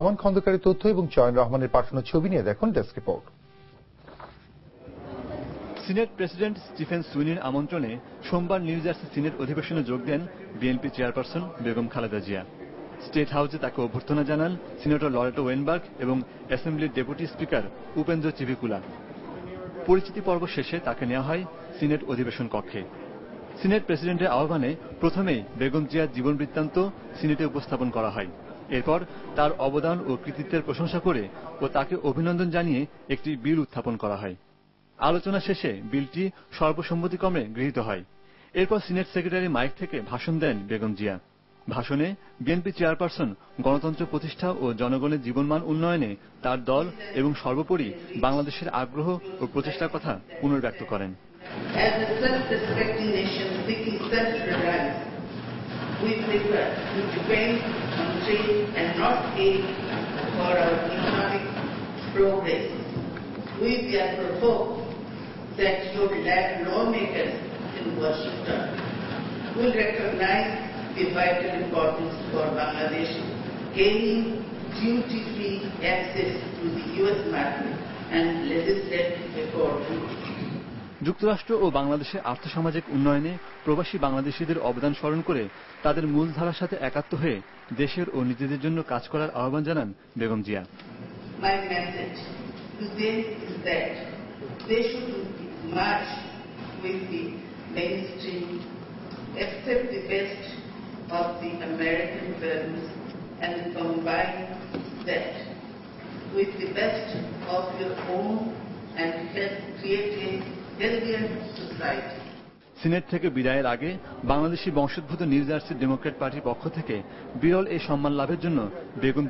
রহমান খন্দকারের তথ্য এবং চয়ন রহমানের পাঠানো ছবি নিয়ে দেখুন desk report. Senate president Stephen সুইনির আমন্ত্রণে সোমবার নিউ জার্সি সিনেট অধিবেশনে যোগ দেন BNP chairperson Begum Khaleda Zia. State হাউসে তাকে অভ্যর্থনা জানান সিনেটর লরেটো ওয়েনবার্গ এবং অ্যাসেম্বলির ডেপুটি স্পিকার উপেন্দ্র চিভিকুলা। পরিচিতি পর্ব শেষে তাকে নেওয়া হয় সিনেট অধিবেশন কক্ষে। সিনেট প্রেসিডেন্টের আহ্বানে প্রথমেই বেগম জিয়ার জীবন বৃত্তান্ত সিনেটে উপস্থাপন করা হয়। এরপর তার অবদান ও কৃতিত্বের প্রশংসা করে ও তাকে অভিনন্দন জানিয়ে একটি বিল উত্থাপন করা হয়। আলোচনা শেষে বিলটি সর্বসম্মতিক্রমে গৃহীত হয়। এরপর সিনেট সেক্রেটারি মাইক থেকে ভাষণ দেন বেগম জিয়া। ভাষণে বিএনপি চেয়ারপারসন, গণতন্ত্র প্রতিষ্ঠা ও জনগণের জীবনমান উন্নয়নে তার দল এবং সর্বোপরি বাংলাদেশের আগ্রহ ও প্রচেষ্টার কথা পুনর্ব্যক্ত করেন। We prefer to depend on trade and not aid for our economic progress. We therefore hope that your lawmakers in Washington will recognize the vital importance for Bangladesh gaining duty-free access to the U.S. market and legislate accordingly. যুক্তরাষ্ট্র ও বাংলাদেশের আর্থসামাজিক উন্নয়নে প্রবাসী বাংলাদেশিদের অবদান স্মরণ করে তাদের মূলধারার সাথে একাত্ম হয়ে দেশের ও নিজেদের জন্য কাজ করার আহ্বান জানান Begum Zia. With the best of your own and help create senate থেকে বিদায়ের আগে বাংলাদেশি বংশোদ্ভূত নিউ জার্সি ডেমোক্র্যাট পার্টির পক্ষ থেকে বিরল এই সম্মান লাভের জন্য বেগম